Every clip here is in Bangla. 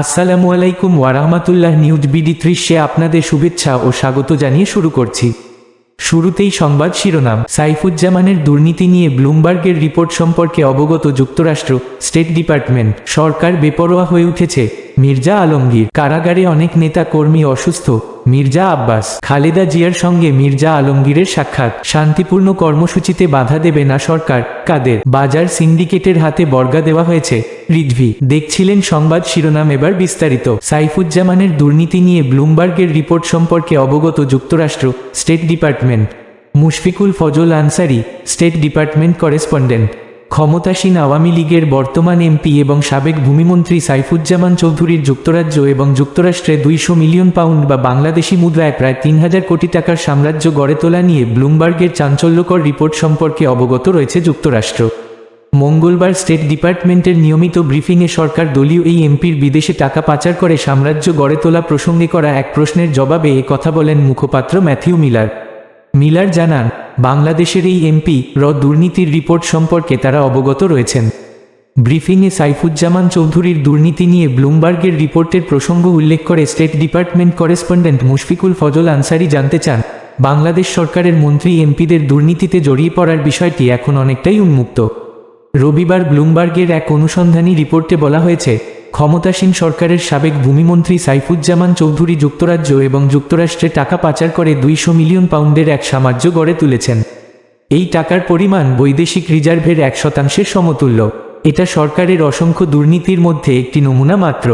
আসসালামু আলাইকুম ওয়ারাহমাতুল্লাহ নিউজ বিডি ত্রিশে আপনাদের শুভেচ্ছা ও স্বাগত জানিয়ে শুরু করছি। শুরুতেই সংবাদ শিরোনাম। সাইফুজ্জামানের দুর্নীতি নিয়ে ব্লুমবার্গের রিপোর্ট সম্পর্কে অবগত যুক্তরাষ্ট্র স্টেট ডিপার্টমেন্ট। সরকার বেপরোয়া হয়ে উঠেছে। মির্জা আলমগীর। কারাগারে অনেক নেতা কর্মী অসুস্থ। মির্জা আব্বাস, খালেদা জিয়ার সঙ্গে মির্জা আলমগীরের সাক্ষাৎ। শান্তিপূর্ণ কর্মসূচিতে বাধা দেবে না সরকার। কাদের? বাজার সিন্ডিকেটের হাতে বর্গা দেওয়া হয়েছে। রিডভি দেখছিলেন সংবাদ শিরোনাম এবার বিস্তারিত। সাইফুজ্জামানের দুর্নীতি নিয়ে ব্লুমবার্গের রিপোর্ট সম্পর্কে অবগত যুক্তরাষ্ট্র, state department. Mushfiqul Fazal Ansari, state department correspondent. ক্ষমতাসীন আওয়ামী লীগের বর্তমান এমপি এবং সাবেক ভূমিমন্ত্রী সাইফুজ্জামান চৌধুরীর যুক্তরাজ্য এবং যুক্তরাষ্ট্রে দুইশো মিলিয়ন পাউন্ড বা বাংলাদেশি মুদ্রায় প্রায় তিন হাজার কোটি টাকার সাম্রাজ্য গড়ে তোলা নিয়ে ব্লুমবার্গের চাঞ্চল্যকর রিপোর্ট সম্পর্কে অবগত রয়েছে যুক্তরাষ্ট্র। মঙ্গলবার স্টেট ডিপার্টমেন্টের নিয়মিত ব্রিফিংয়ে সরকার দলীয় এই এমপির বিদেশে টাকা পাচার করে সাম্রাজ্য গড়ে তোলা প্রসঙ্গে করা এক প্রশ্নের জবাবে এ কথা বলেন মুখপাত্র ম্যাথিউ মিলার। মিলার জানান, বাংলাদেশের এই এমপি র দুর্নীতির রিপোর্ট সম্পর্কে তারা অবগত রয়েছেন। ব্রিফিংয়ে সাইফুজ্জামান চৌধুরীর দুর্নীতি নিয়ে ব্লুমবার্গের রিপোর্টের প্রসঙ্গ উল্লেখ করে state department correspondent Mushfiqul Fazal Ansari জানতে চান, বাংলাদেশ সরকারের মন্ত্রী এমপিদের দুর্নীতিতে জড়িয়ে পড়ার বিষয়টি এখন অনেকটাই উন্মুক্ত। রবিবার ব্লুমবার্গের এক অনুসন্ধানী রিপোর্টে বলা হয়েছে, ক্ষমতাসীন সরকারের সাবেক ভূমিমন্ত্রী সাইফুজ্জামান চৌধুরী যুক্তরাজ্য এবং যুক্তরাষ্ট্রে টাকা পাচার করে দুইশো মিলিয়ন পাউন্ডের এক সাম্রাজ্য গড়ে তুলেছেন। এই টাকার পরিমাণ বৈদেশিক রিজার্ভের এক শতাংশের সমতুল্য। এটা সরকারের অসংখ্য দুর্নীতির মধ্যে একটি নমুনা মাত্র।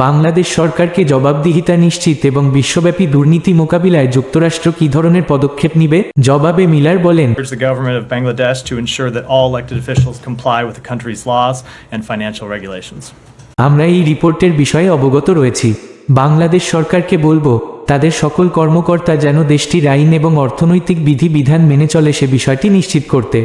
বাংলাদেশ সরকারকে জবাবদিহিতা নিশ্চিত এবং বিশ্বব্যাপী দুর্নীতি মোকাবিলায় যুক্তরাষ্ট্র কী ধরনের পদক্ষেপ নিবে? জবাবে মিলার বলেন urge the government of Bangladesh to ensure that all elected officials comply with the country's laws and financial regulations. আমরা এই রিপোর্টের বিষয়ে অবগত রয়েছি। বাংলাদেশ সরকারকে বলব তাদের সকল কর্মকর্তা যেন দেশটির আইন এবং অর্থনৈতিক বিধি বিধান মেনে চলে সে বিষয়টি নিশ্চিত করতে।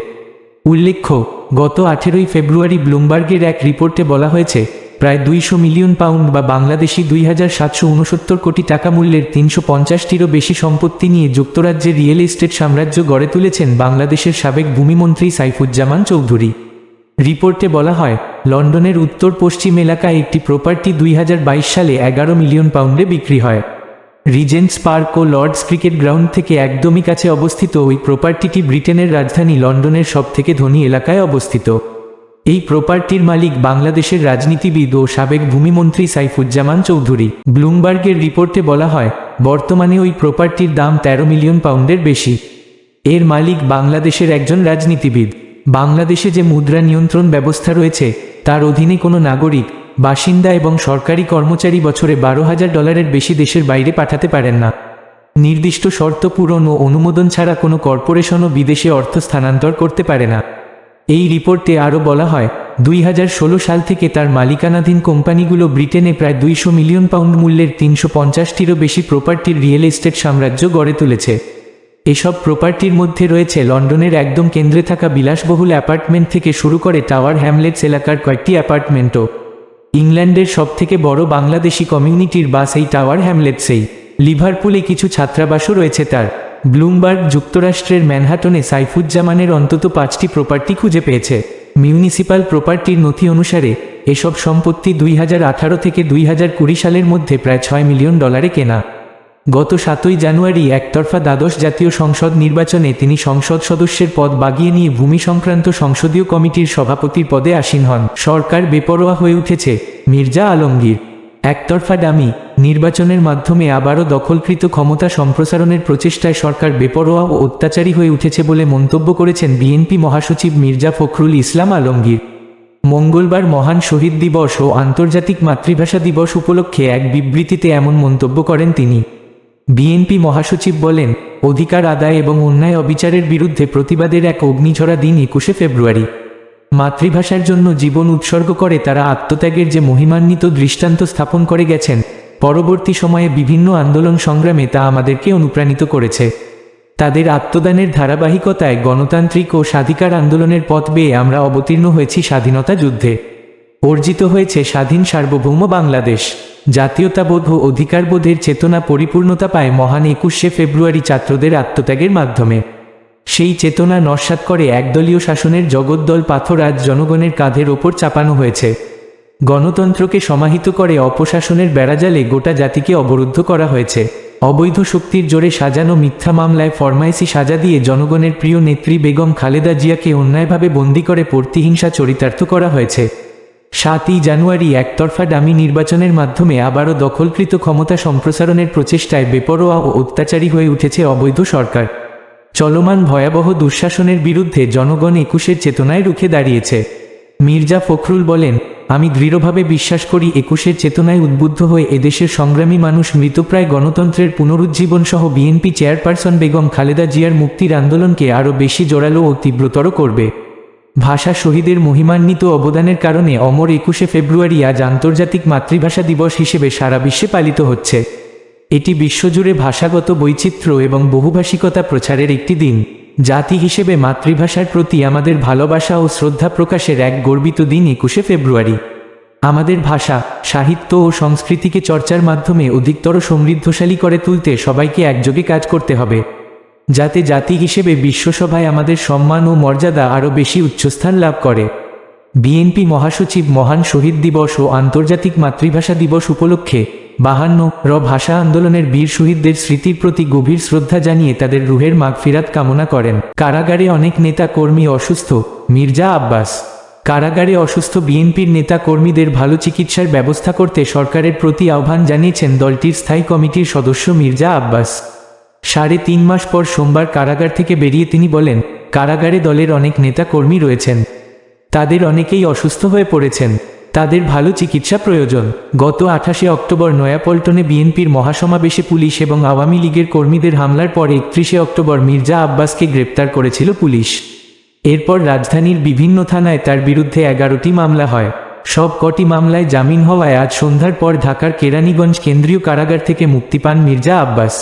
উল্লেখ্য গত আঠেরোই ফেব্রুয়ারি ব্লুমবার্গের এক রিপোর্টে বলা হয়েছে প্রায় দুইশো মিলিয়ন পাউন্ড বা বাংলাদেশি দুই হাজার সাতশো উনসত্তর কোটি টাকা মূল্যের তিনশো পঞ্চাশটিরও বেশি সম্পত্তি নিয়ে যুক্তরাজ্যের রিয়েল এস্টেট সাম্রাজ্য গড়ে তুলেছেন বাংলাদেশের সাবেক ভূমিমন্ত্রী সাইফুজ্জামান চৌধুরী। রিপোর্টে বলা হয়, লন্ডনের উত্তর পশ্চিম এলাকায় একটি প্রপার্টি দুই হাজার বাইশ সালে এগারো মিলিয়ন পাউন্ডে বিক্রি হয়। রিজেন্টস পার্ক ও লর্ডস ক্রিকেট গ্রাউন্ড থেকে একদমই কাছে অবস্থিত ওই প্রপার্টিটি ব্রিটেনের রাজধানী লন্ডনের সবথেকে ধনী এলাকায় অবস্থিত। এই প্রপার্টির মালিক বাংলাদেশের রাজনীতিবিদ ও সাবেক ভূমিমন্ত্রী সাইফুজ্জামান চৌধুরী। ব্লুমবার্গের রিপোর্টে বলা হয়, বর্তমানে ওই প্রপার্টির দাম ১৩ মিলিয়ন পাউন্ডের বেশি। এর মালিক বাংলাদেশের একজন রাজনীতিবিদ। বাংলাদেশে যে মুদ্রা নিয়ন্ত্রণ ব্যবস্থা রয়েছে, তার অধীনে কোনো নাগরিক, বাসিন্দা এবং সরকারি কর্মচারী বছরে বারো হাজার ডলারের বেশি দেশের বাইরে পাঠাতে পারেন না। নির্দিষ্ট শর্ত পূরণ ও অনুমোদন ছাড়া কোনো কর্পোরেশনও বিদেশে অর্থ স্থানান্তর করতে পারে না। এই রিপোর্টে আরও বলা হয়, দুই হাজার ষোলো সাল থেকে তার মালিকানাধীন কোম্পানিগুলো ব্রিটেনে প্রায় দুইশো মিলিয়ন পাউন্ড মূল্যের তিনশো পঞ্চাশটিরও বেশি প্রপার্টির রিয়েল এস্টেট সাম্রাজ্য গড়ে তুলেছে। এসব প্রপার্টির মধ্যে রয়েছে লন্ডনের একদম কেন্দ্রে থাকা বিলাসবহুল অ্যাপার্টমেন্ট থেকে শুরু করে টাওয়ার হ্যামলেটস এলাকার কয়েকটি অ্যাপার্টমেন্টও। ইংল্যান্ডের সবথেকে বড় বাংলাদেশি কমিউনিটির বাস এই টাওয়ার হ্যামলেটসেই। লিভারপুলে কিছু ছাত্রাবাসও রয়েছে তার। ব্লুমবার্গ যুক্তরাষ্ট্রের ম্যানহাটনে সাইফুজ্জামানের অন্তত পাঁচটি প্রপার্টি খুঁজে পেয়েছে। মিউনিসিপাল প্রপার্টির নথি অনুসারে, এসব সম্পত্তি দুই হাজার আঠারো থেকে দুই হাজার কুড়ি সালের মধ্যে প্রায় ছয় মিলিয়ন ডলারে কেনা। গত সাতই জানুয়ারি একতরফা দ্বাদশ জাতীয় সংসদ নির্বাচনে তিনি সংসদ সদস্যের পদ বাগিয়ে নিয়ে ভূমি সংক্রান্ত সংসদীয় কমিটির সভাপতির পদে আসীন হন। সরকার বেপরোয়া হয়ে উঠেছে, মির্জা আলমগীর। একতরফা দামি, নির্বাচনের মাধ্যমে আবারও দখলকৃত ক্ষমতা সম্প্রসারণের প্রচেষ্টায় সরকার বেপরোয়া ও অত্যাচারী হয়ে উঠেছে বলে মন্তব্য করেছেন বিএনপি মহাসচিব মির্জা ফখরুল ইসলাম আলমগীর। মঙ্গলবার মহান শহীদ দিবস ও আন্তর্জাতিক মাতৃভাষা দিবস উপলক্ষে এক বিবৃতিতে এমন মন্তব্য করেন তিনি। বিএনপি মহাসচিব বলেন, অধিকার আদায় এবং অন্যায় অবিচারের বিরুদ্ধে প্রতিবাদের এক অগ্নিঝরা দিন একুশে ফেব্রুয়ারি। মাতৃভাষার জন্য জীবন উৎসর্গ করে তারা আত্মত্যাগের যে মহিমান্বিত দৃষ্টান্ত স্থাপন করে গেছেন, পরবর্তী সময়ে বিভিন্ন আন্দোলন সংগ্রামে তা আমাদেরকে অনুপ্রাণিত করেছে। তাদের আত্মদানের ধারাবাহিকতায় গণতান্ত্রিক ও স্বাধিকার আন্দোলনের পথ বেয়ে আমরা অবতীর্ণ হয়েছি স্বাধীনতা যুদ্ধে। অর্জিত হয়েছে স্বাধীন সার্বভৌম বাংলাদেশ। জাতীয়তাবোধ ও অধিকারবোধের চেতনা পরিপূর্ণতা পায় মহান একুশে ফেব্রুয়ারি ছাত্রদের আত্মত্যাগের মাধ্যমে। সেই চেতনা নস্বাত করে একদলীয় শাসনের জগদ্দল পাথর আজ জনগণের কাঁধের ওপর চাপানো হয়েছে। গণতন্ত্রকে সমাহিত করে অপশাসনের বেড়াজালে গোটা জাতিকে অবরুদ্ধ করা হয়েছে। অবৈধ শক্তির জোরে সাজানো মিথ্যা মামলায় ফরমাইসি সাজা দিয়ে জনগণের প্রিয় নেত্রী বেগম খালেদা জিয়াকে অন্যায়ভাবে বন্দী করে প্রতিহিংসা চরিতার্থ করা হয়েছে। সাতই জানুয়ারি একতরফা ডামি নির্বাচনের মাধ্যমে আবারও দখলকৃত ক্ষমতা সম্প্রসারণের প্রচেষ্টায় বেপরোয়া ও অত্যাচারী হয়ে উঠেছে অবৈধ সরকার। চলমান ভয়াবহ দুঃশাসনের বিরুদ্ধে জনগণ একুশের চেতনায় রুখে দাঁড়িয়েছে। মির্জা ফখরুল বলেন, আমি দৃঢ়ভাবে বিশ্বাস করি একুশের চেতনায় উদ্বুদ্ধ হয়ে এদেশের সংগ্রামী মানুষ মৃতপ্রায় গণতন্ত্রের পুনরুজ্জীবন সহ বিএনপি চেয়ারপারসন বেগম খালেদা জিয়ার মুক্তির আন্দোলনকে আরও বেশি জোরালো ও তীব্রতর করবে। ভাষা শহীদের মহিমান্বিত অবদানের কারণে অমর একুশে ফেব্রুয়ারি আজ আন্তর্জাতিক মাতৃভাষা দিবস হিসেবে সারা বিশ্বে পালিত হচ্ছে। এটি বিশ্বজুড়ে ভাষাগত বৈচিত্র্য এবং বহুভাষিকতা প্রচারের একটি দিন। জাতি হিসেবে মাতৃভাষার প্রতি আমাদের ভালোবাসা ও শ্রদ্ধা প্রকাশের এক গর্বিত দিন একুশে ফেব্রুয়ারি। আমাদের ভাষা, সাহিত্য ও সংস্কৃতিকে চর্চার মাধ্যমে অধিকতর সমৃদ্ধশালী করে তুলতে সবাইকে একযোগে কাজ করতে হবে। যাতে জাতি হিসেবে বিশ্বসভায় আমাদের সম্মান ও মর্যাদা আরও বেশি উচ্চস্থান লাভ করে। বিএনপি মহাসচিব মহান শহীদ দিবস ও আন্তর্জাতিক মাতৃভাষা দিবস উপলক্ষে বাহান্ন র ভাষা আন্দোলনের বীর শহীদদের স্মৃতির প্রতি গভীর শ্রদ্ধা জানিয়ে তাদের রুহের মাগফিরাত কামনা করেন। কারাগারে অনেক নেতা কর্মী অসুস্থ, মির্জা আব্বাস। কারাগারে অসুস্থ বিএনপির নেতা কর্মীদের ভালো চিকিৎসার ব্যবস্থা করতে সরকারের প্রতি আহ্বান জানিয়েছেন দলটির স্থায়ী কমিটির সদস্য মির্জা আব্বাস। সাড়ে তিন মাস পর সোমবার কারাগার থেকে বেরিয়ে তিনি বলেন, কারাগারে দলের অনেক নেতা কর্মী রয়েছেন। তাদের অনেকেই অসুস্থ হয়ে পড়েছেন। তাদের ভালো চিকিৎসা প্রয়োজন। গত আঠাশে অক্টোবর নয়াপল্টনে বিএনপির মহাসমাবেশে পুলিশ এবং আওয়ামী লীগের কর্মীদের হামলার পর একত্রিশে অক্টোবর মির্জা আব্বাসকে গ্রেপ্তার করেছিল পুলিশ। এরপর রাজধানীর বিভিন্ন থানায় তার বিরুদ্ধে এগারোটি মামলা হয়। সব কটি মামলায় জামিন হওয়ায় আজ সন্ধ্যার পর ঢাকার কেরানীগঞ্জ কেন্দ্রীয় কারাগার থেকে মুক্তি পান মির্জা আব্বাস।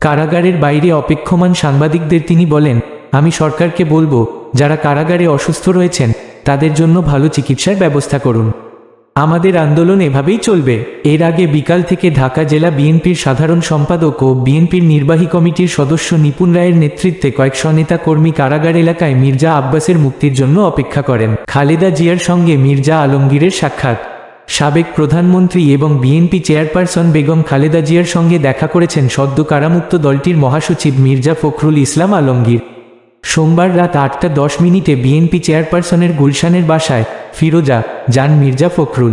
কারাগারের বাইরে অপেক্ষমান সাংবাদিকদের তিনি বলেন, আমি সরকারকে বলব, যারা কারাগারে অসুস্থ রয়েছেন তাদের জন্য ভালো চিকিৎসার ব্যবস্থা করুন। আমাদের আন্দোলন এভাবেই চলবে। এর আগে বিকাল থেকে ঢাকা জেলা বিএনপির সাধারণ সম্পাদক ও বিএনপির নির্বাহী কমিটির সদস্য নিপুণ রায়ের নেতৃত্বে কয়েকশ নেতা কর্মী কারাগার এলাকায় মির্জা আব্বাসের মুক্তির জন্য অপেক্ষা করেন। খালেদা জিয়ার সঙ্গে মির্জা আলমগীরের সাক্ষাৎ। সাবেক প্রধানমন্ত্রী এবং বিএনপি চেয়ারপারসন বেগম খালেদা জিয়ার সঙ্গে দেখা করেছেন সদ্য কারামুক্ত দলটির মহাসচিব মির্জা ফখরুল ইসলাম আলমগীর। সোমবার রাত আটটা দশ মিনিটে বিএনপি চেয়ারপারসনের গুলশানের বাসায় ফিরোজা যান মির্জা ফখরুল।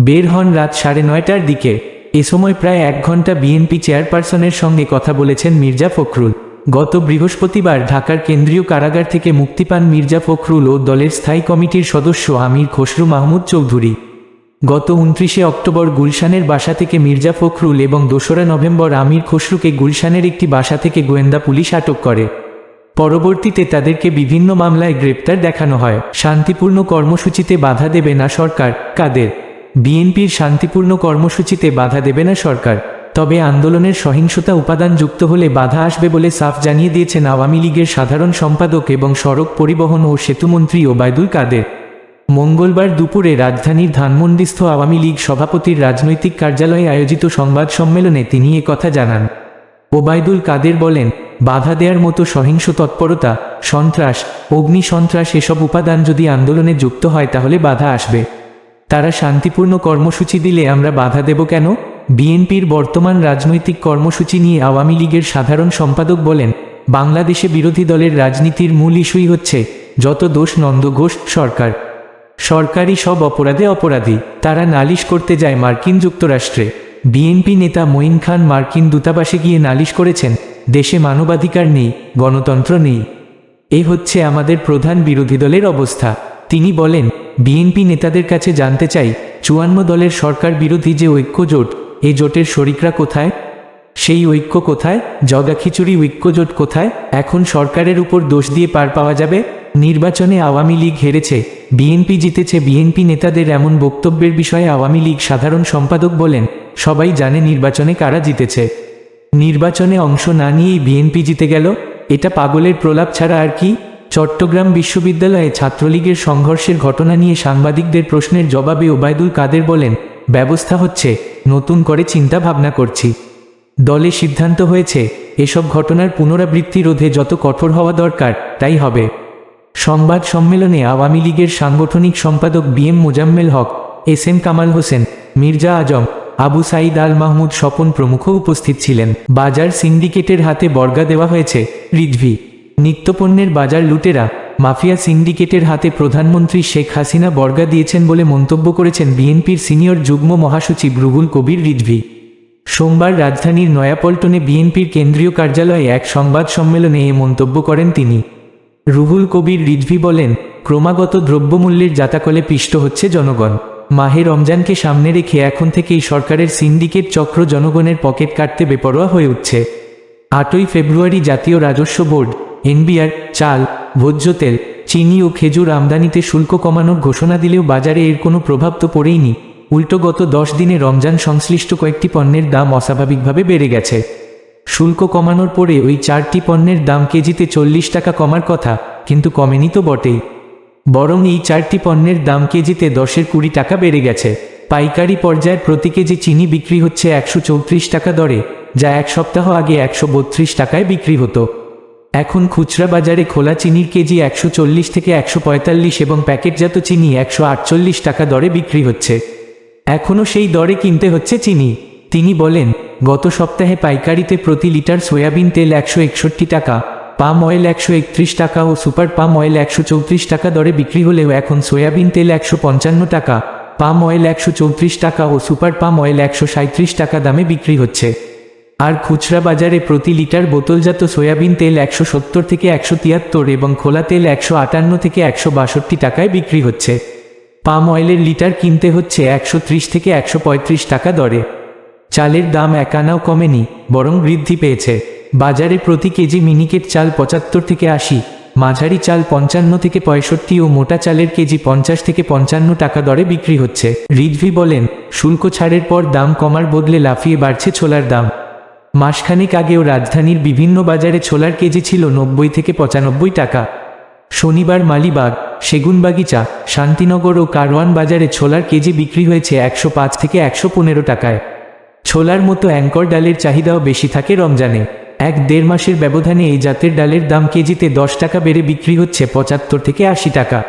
বের হন রাত সাড়ে নয়টার দিকে। এ সময় প্রায় এক ঘণ্টা বিএনপি চেয়ারপারসনের সঙ্গে কথা বলেছেন মির্জা ফখরুল। গত বৃহস্পতিবার ঢাকার কেন্দ্রীয় কারাগার থেকে মুক্তি পান মির্জা ফখরুল ও দলের স্থায়ী কমিটির সদস্য আমির খসরু মাহমুদ চৌধুরী। গত উনত্রিশে অক্টোবর গুলশানের বাসা থেকে মির্জা ফখরুল এবং দোসরা নভেম্বর আমির খসরুকে গুলশানের একটি বাসা থেকে গোয়েন্দা পুলিশ আটক করে। পরবর্তীতে তাদেরকে বিভিন্ন মামলায় গ্রেপ্তার দেখানো হয়। শান্তিপূর্ণ কর্মসূচিতে বাধা দেবে না সরকার, কাদের? বিএনপির শান্তিপূর্ণ কর্মসূচিতে বাধা দেবে না সরকার। তবে আন্দোলনের সহিংসতা উপাদান যুক্ত হলে বাধা আসবে বলে সাফ জানিয়ে দিয়েছেন আওয়ামী লীগের সাধারণ সম্পাদক এবং সড়ক পরিবহন ও সেতুমন্ত্রী ওবায়দুল কাদের। মঙ্গলবার দুপুরে রাজধানীর ধানমন্ডিস্থ আওয়ামী লীগ সভাপতির রাজনৈতিক কার্যালয়ে আয়োজিত সংবাদ সম্মেলনে তিনি কথা জানান। ওবায়দুল কাদের বলেন বাধা দেওয়ার মতো সহিংস তৎপরতা, সন্ত্রাস, অগ্নি সন্ত্রাস এসব উপাদান যদি আন্দোলনে যুক্ত হয় তাহলে বাধা আসবে। তারা শান্তিপূর্ণ কর্মসূচি দিলে আমরা বাধা দেব কেন? বিএনপির বর্তমান রাজনৈতিক কর্মসূচি নিয়ে আওয়ামী লীগের সাধারণ সম্পাদক বলেন, বাংলাদেশে বিরোধী দলের রাজনীতির মূল ইস্যুই হচ্ছে যত দোষ নন্দ ঘোষ সরকার। সরকারি সব অপরাধে অপরাধী, তারা নালিশ করতে যায় মার্কিন যুক্তরাষ্ট্রে। বিএনপি নেতা মঈন খান মার্কিন দূতাবাসে গিয়ে নালিশ করেছেন দেশে মানবাধিকার নেই, গণতন্ত্র নেই। এ হচ্ছে আমাদের প্রধান বিরোধী দলের অবস্থা। তিনি বলেন, বিএনপি নেতাদের কাছে জানতে চাই, চুয়ান্ন দলের সরকার বিরোধী যে ঐক্য জোট, এ জোটের শরিকরা কোথায়? সেই ঐক্য কোথায়? জগাখিচুড়ি ঐক্যজোট কোথায়? এখন সরকারের উপর দোষ দিয়ে পার পাওয়া যাবে? নির্বাচনে আওয়ামী লীগ হেরেছে, বিএনপি জিতেছে, বিএনপি নেতাদের এমন বক্তব্যের বিষয়ে আওয়ামী লীগ সাধারণ সম্পাদক বলেন, সবাই জানে নির্বাচনে কারা জিতেছে। নির্বাচনে অংশ না নিয়েই বিএনপি জিতে গেল? এটা পাগলের প্রলাপ ছাড়া আর কি? চট্টগ্রাম বিশ্ববিদ্যালয়ে ছাত্রলীগের সংঘর্ষের ঘটনা নিয়ে সাংবাদিকদের প্রশ্নের জবাবে ওবায়দুল কাদের বলেন, ব্যবস্থা হচ্ছে, নতুন করে চিন্তা ভাবনা করছি। দলে সিদ্ধান্ত হয়েছে, এসব ঘটনার পুনরাবৃত্তি রোধে যত কঠোর হওয়া দরকার, তাই হবে। সংবাদ সম্মেলনে আওয়ামী লীগের সাংগঠনিক সম্পাদক B M Mozammel Haque, S M Kamal Hossain, Mirza Azam Abu Sayeed Al Mahmud Swapan প্রমুখ উপস্থিত ছিলেন। বাজার সিন্ডিকেটের হাতে বর্গা দেওয়া হয়েছে। রিজভি নিত্যপণ্যের বাজার লুটেরা, মাফিয়া সিন্ডিকেটের হাতে প্রধানমন্ত্রী শেখ হাসিনা বর্গা দিয়েছেন বলে মন্তব্য করেছেন বিএনপির সিনিয়র যুগ্ম মহাসচিব রুহুল কবির রিজভি সোমবার রাজধানীর নয়াপল্টনে বিএনপির কেন্দ্রীয় কার্যালয়ে এক সংবাদ সম্মেলনে এ মন্তব্য করেন তিনি। রুহুল কবির রিজভি বলেন, ক্রমাগত দ্রব্যমূল্যের জাতাকলে পিষ্ট হচ্ছে জনগণ। মাহে রমজানকে সামনে রেখে এখন থেকেই সরকারের সিন্ডিকেট চক্র জনগণের পকেট কাটতে বেপরোয়া হয়ে উঠছে। আটই ফেব্রুয়ারি জাতীয় রাজস্ব বোর্ড, এনবিআর, চাল, ভোজ্য তেল, চিনি ও খেজুর আমদানিতে শুল্ক কমানোর ঘোষণা দিলেও বাজারে এর কোনো প্রভাব তো পড়েইনি। উল্টো গত দশ দিনে রমজান সংশ্লিষ্ট কয়েকটি পণ্যের দাম অস্বাভাবিকভাবে বেড়ে গেছে। শুল্ক কমানোর পরে ওই চারটি পণ্যের দাম কেজিতে চল্লিশ টাকা কমার কথা, কিন্তু কমেনি তো বটেই। বরং এই চারটি পণ্যের দাম কেজিতে দশের কুড়ি টাকা বেড়ে গেছে। পাইকারি পর্যায়ে প্রতি কেজি চিনি বিক্রি হচ্ছে একশো চৌত্রিশ টাকা দরে, যা এক সপ্তাহ আগে একশো বত্রিশ টাকায় বিক্রি হতো। এখন খুচরা বাজারে খোলা চিনির কেজি একশো চল্লিশ থেকে একশো পঁয়তাল্লিশ এবং প্যাকেটজাত চিনি একশো আটচল্লিশ টাকা দরে বিক্রি হচ্ছে। এখনও সেই দরে কিনতে হচ্ছে চিনি। তিনি বলেন, গত সপ্তাহে পাইকারিতে প্রতি লিটার সয়াবিন তেল একশো একষট্টি টাকা পাম অয়েল একশো একত্রিশ টাকা ও সুপার পাম অয়েল একশো চৌত্রিশ টাকা দরে বিক্রি হলেও এখন সয়াবিন তেল একশো পঞ্চান্ন টাকা, পাম অয়েল একশো চৌত্রিশ টাকা ও সুপার পাম অয়েল একশো টাকা দামে বিক্রি হচ্ছে। আর খুচরা বাজারে প্রতি লিটার বোতলজাত সয়াবিন তেল একশো সত্তর থেকে একশো তিয়াত্তর এবং খোলা তেল একশো আটান্ন থেকে একশো বাষট্টি টাকায় বিক্রি হচ্ছে। পাম অয়েলের লিটার কিনতে হচ্ছে একশো ত্রিশ থেকে একশো পঁয়ত্রিশ টাকা দরে। চালের দাম একানাও কমেনি, বরং বৃদ্ধি পেয়েছে। বাজারে প্রতি কেজি মিনিকেট চাল পঁচাত্তর থেকে আশি, মাঝারি চাল পঞ্চান্ন থেকে পঁয়ষট্টি ও মোটা চালের কেজি পঞ্চাশ থেকে পঞ্চান্ন টাকা দরে বিক্রি হচ্ছে। রিজভি বলেন, শুল্ক ছাড়ের পর দাম কমার বদলে লাফিয়ে বাড়ছে ছোলার দাম। মাসখানেক আগেও রাজধানীর বিভিন্ন বাজারে ছোলার কেজি ছিল নব্বই থেকে পঁচানব্বই টাকা। শনিবার মালিবাগ, সেগুনবাগিচা, শান্তিনগর ও কারওয়ান বাজারে ছোলার কেজি বিক্রি হয়েছে একশো পাঁচ থেকে একশো পনেরো টাকায়। ছোলার মতো অ্যাঙ্কর ডালের চাহিদাও বেশি থাকে রমজানে। এক দেড় মাসের ব্যবধানে এই জাতের ডালের দাম কেজিতে দশ টাকা বেড়ে বিক্রি হচ্ছে পঁচাত্তর থেকে আশি টাকা।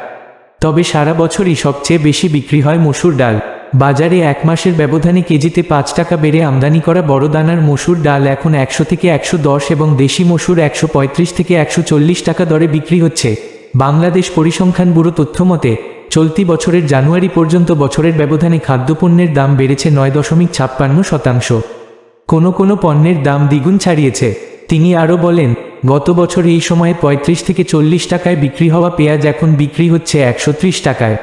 তবে সারা বছরই সবচেয়ে বেশি বিক্রি হয় মসুর ডাল। বাজারে এক মাসের ব্যবধানে কেজিতে পাঁচ টাকা বেড়ে আমদানি করা বড় দানার মসুর ডাল এখন একশো থেকে একশো দশ এবং দেশি মসুর একশো পঁয়ত্রিশ থেকে একশো চল্লিশ টাকা দরে বিক্রি হচ্ছে। বাংলাদেশ পরিসংখ্যান ব্যুরো তথ্য মতে চলতি বছরের জানুয়ারি পর্যন্ত বছরের ব্যবধানে খাদ্যপণ্যের দাম বেড়েছে নয় দশমিক ছাপ্পান্ন শতাংশ। কোনো কোনো পণ্যের দাম দ্বিগুণ ছাড়িয়েছে। তিনি আরও বলেন, গত বছর এই সময়ে পঁয়ত্রিশ থেকে চল্লিশ টাকায় বিক্রি হওয়া পেঁয়াজ এখন বিক্রি হচ্ছে একশো ত্রিশ টাকায়।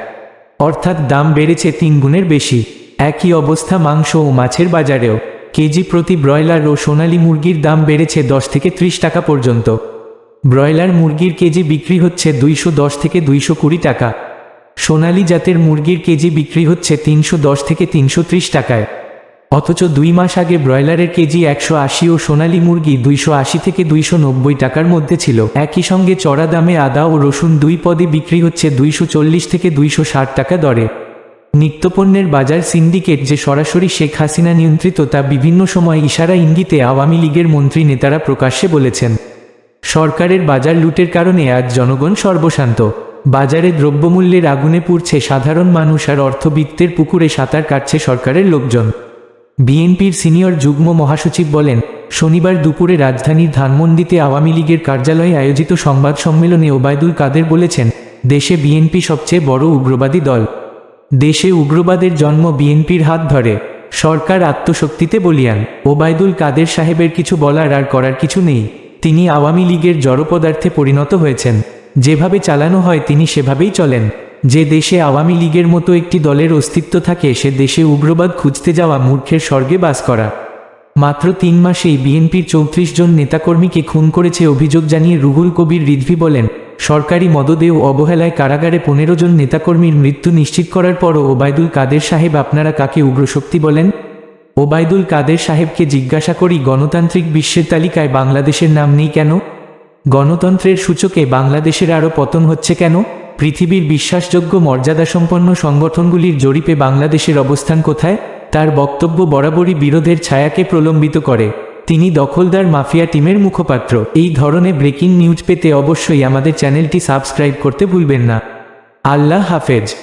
অর্থাৎ দাম বেড়েছে তিন গুণের বেশি। একই অবস্থা মাংস ও মাছের বাজারেও। কেজি প্রতি ব্রয়লার ও সোনালী মুরগির দাম বেড়েছে দশ থেকে ত্রিশ টাকা পর্যন্ত। ব্রয়লার মুরগির কেজি বিক্রি হচ্ছে দুইশো দশ থেকে দুইশো কুড়ি টাকা। সোনালী জাতের মুরগির কেজি বিক্রি হচ্ছে তিনশো দশ থেকে তিনশো ত্রিশ টাকায়। অথচ দুই মাস আগে ব্রয়লারের কেজি একশো আশি ও সোনালী মুরগি দুইশো আশি থেকে দুইশো নব্বই টাকার মধ্যে ছিল। একই সঙ্গে চড়া দামে আদা ও রসুন দুই পদে বিক্রি হচ্ছে দুইশো চল্লিশ থেকে দুইশো ষাট টাকা দরে। নিত্যপণ্যের বাজার সিন্ডিকেট যে সরাসরি শেখ হাসিনা নিয়ন্ত্রিত তা বিভিন্ন সময় ইশারা ইঙ্গিতে আওয়ামী লীগের মন্ত্রী নেতারা প্রকাশ্যে বলেছেন। সরকারের বাজার লুটের কারণে আজ জনগণ সর্বশান্ত। বাজারে দ্রব্যমূল্যের আগুনে পুড়ছে সাধারণ মানুষ আর অর্থবিত্তের পুকুরে সাঁতার কাটছে সরকারের লোকজন। বিএনপির সিনিয়র যুগ্ম মহাসচিব বলেন, শনিবার দুপুরে রাজধানীর ধানমন্ডিতে আওয়ামী লীগের কার্যালয়ে আয়োজিত সংবাদ সম্মেলনে ওবায়দুল কাদের বলেছেন, দেশে বিএনপি সবচেয়ে বড় উগ্রবাদী দল। দেশে উগ্রবাদের জন্ম বিএনপির হাত ধরে, সরকার আত্মশক্তিতে বলিয়ান। ওবায়দুল কাদের সাহেবের কিছু বলার আর করার কিছু নেই। তিনি আওয়ামী লীগের জড়পদার্থে পরিণত হয়েছেন। যেভাবে চালানো হয় তিনি সেভাবেই চলেন। যে দেশে আওয়ামী লীগের মতো একটি দলের অস্তিত্ব থাকে, সে দেশে উগ্রবাদ খুঁজতে যাওয়া মূর্খের স্বর্গে বাস করা। মাত্র তিন মাসেই বিএনপির চৌত্রিশ জন নেতাকর্মীকে খুন করেছে অভিযোগ জানিয়ে রুহুল কবির রিজভি বলেন, সরকারি মদদে ও অবহেলায় কারাগারে পনেরো জন নেতাকর্মীর মৃত্যু নিশ্চিত করার পরও ওবায়দুল কাদের সাহেব আপনারা কাকে উগ্রশক্তি বলেন? ওবায়দুল কাদের সাহেবকে জিজ্ঞাসা করি গণতান্ত্রিক বিশ্বের তালিকায় বাংলাদেশের নাম নেই কেন? গণতন্ত্রের সূচকে বাংলাদেশের আরও পতন হচ্ছে কেন? পৃথিবীর বিশ্বাসযোগ্য মর্যাদাসম্পন্ন সংগঠনগুলির জরিপে বাংলাদেশের অবস্থান কোথায়? তার বক্তব্য বরাবরই বিরোধের ছায়াকে প্রলম্বিত করে। তিনি দখলদার মাফিয়া টিমের মুখপাত্র। এই ধরনের ব্রেকিং নিউজ পেতে অবশ্যই আমাদের চ্যানেলটি সাবস্ক্রাইব করতে ভুলবেন না। আল্লাহ হাফেজ।